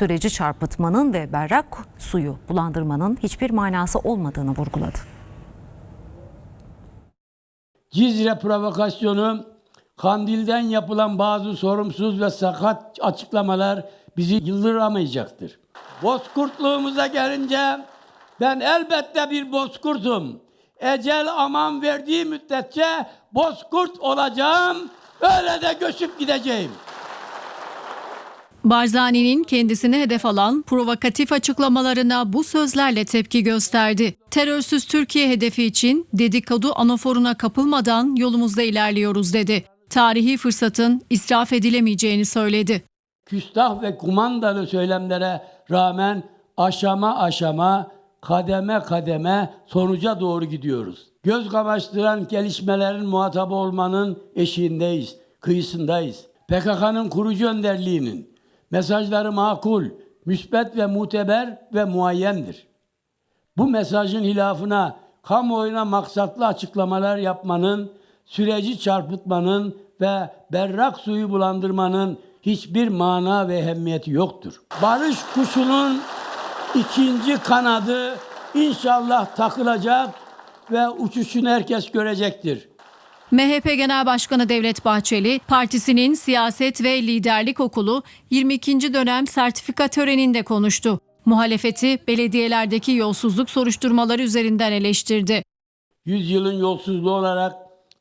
süreci çarpıtmanın ve berrak suyu bulandırmanın hiçbir manası olmadığını vurguladı. Cizre provokasyonu, Kandil'den yapılan bazı sorumsuz ve sakat açıklamalar bizi yıldıramayacaktır. Bozkurtluğumuza gelince ben elbette bir bozkurtum. Ecel aman verdiği müddetçe bozkurt olacağım, öyle de göçüp gideceğim. Barzani'nin kendisini hedef alan provokatif açıklamalarına bu sözlerle tepki gösterdi. Terörsüz Türkiye hedefi için dedikodu anaforuna kapılmadan yolumuzda ilerliyoruz dedi. Tarihi fırsatın israf edilemeyeceğini söyledi. küstah ve kumandalı söylemlere rağmen aşama aşama, kademe kademe sonuca doğru gidiyoruz. Göz kamaştıran gelişmelerin muhatabı olmanın eşiğindeyiz, kıyısındayız. PKK'nın kurucu önderliğinin mesajları makul, müsbet ve muteber ve muayyendir. Bu mesajın hilafına kamuoyuna maksatlı açıklamalar yapmanın, süreci çarpıtmanın ve berrak suyu bulandırmanın hiçbir mana ve ehemmiyeti yoktur. Barış kuşunun ikinci kanadı inşallah takılacak ve uçuşunu herkes görecektir. MHP Genel Başkanı Devlet Bahçeli, partisinin siyaset ve liderlik okulu 22. dönem sertifika töreninde konuştu. Muhalefeti belediyelerdeki yolsuzluk soruşturmaları üzerinden eleştirdi. Yüzyılın yolsuzluğu olarak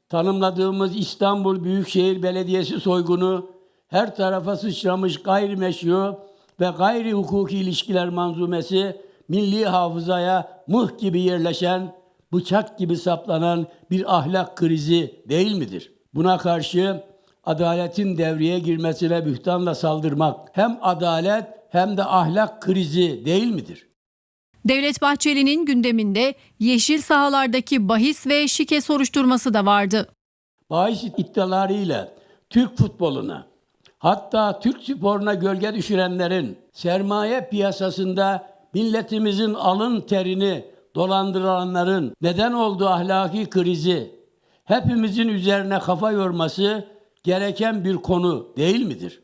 tanımladığımız İstanbul Büyükşehir Belediyesi soygunu her tarafa sıçramış gayrimeşru ve gayri hukuki ilişkiler manzumesi milli hafızaya mıh gibi yerleşen, bıçak gibi saplanan bir ahlak krizi değil midir? Buna karşı adaletin devreye girmesine bühtanla saldırmak hem adalet hem de ahlak krizi değil midir? Devlet Bahçeli'nin gündeminde yeşil sahalardaki bahis ve şike soruşturması da vardı. bahis iddialarıyla Türk futboluna hatta Türk sporuna gölge düşürenlerin sermaye piyasasında milletimizin alın terini dolandıranların neden olduğu ahlaki krizi hepimizin üzerine kafa yorması gereken bir konu değil midir?